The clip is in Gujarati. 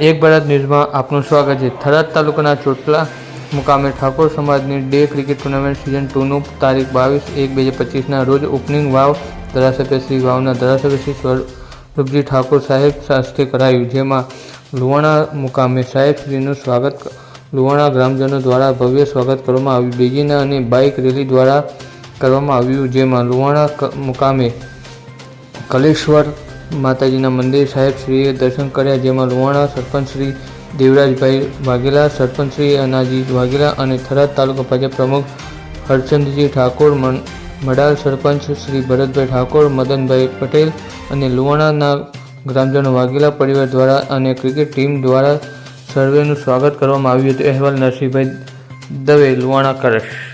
એક ભારત ન્યૂઝમાં આપનું સ્વાગત છે. થરાદ તાલુકાના ચોટલા મુકામે ઠાકોર સમાજની ડે ક્રિકેટ ટુર્નામેન્ટ સિઝન ટુનું તારીખ બાવીસ એક બે હજાર પચીસના રોજ ઓપનિંગ વાવ ધારાસભ્ય શ્રી વાવના ધારાસભ્ય શ્રી સ્વરૂપજી ઠાકોર સાહેબ શાસ્ત્રે કરાયું, જેમાં લુવાણા મુકામે સાહેબ શ્રીનું સ્વાગત લુવાણા ગ્રામજનો દ્વારા ભવ્ય સ્વાગત કરવામાં આવ્યું. બીજીના અને બાઇક રેલી દ્વારા કરવામાં આવ્યું, જેમાં લુવાણા મુકામે કલેશ્વર માતાજીના મંદિર સાહેબ શ્રીએ દર્શન કર્યા, જેમાં લુવાણા સરપંચ શ્રી દેવરાજભાઈ વાઘેલા, સરપંચ શ્રી અનાજી વાઘેલા અને થરાદ તાલુકા ભાજપ પ્રમુખ હરચંદજી ઠાકોર મડાલ સરપંચ શ્રી ભરતભાઈ ઠાકોર, મદનભાઈ પટેલ અને લુવાણાના ગ્રામજનો વાઘેલા પરિવાર દ્વારા અને ક્રિકેટ ટીમ દ્વારા સર્વેનું સ્વાગત કરવામાં આવ્યું હતું. અહેવાલ નરસિંહભાઈ દવે લુવાણા કરશ.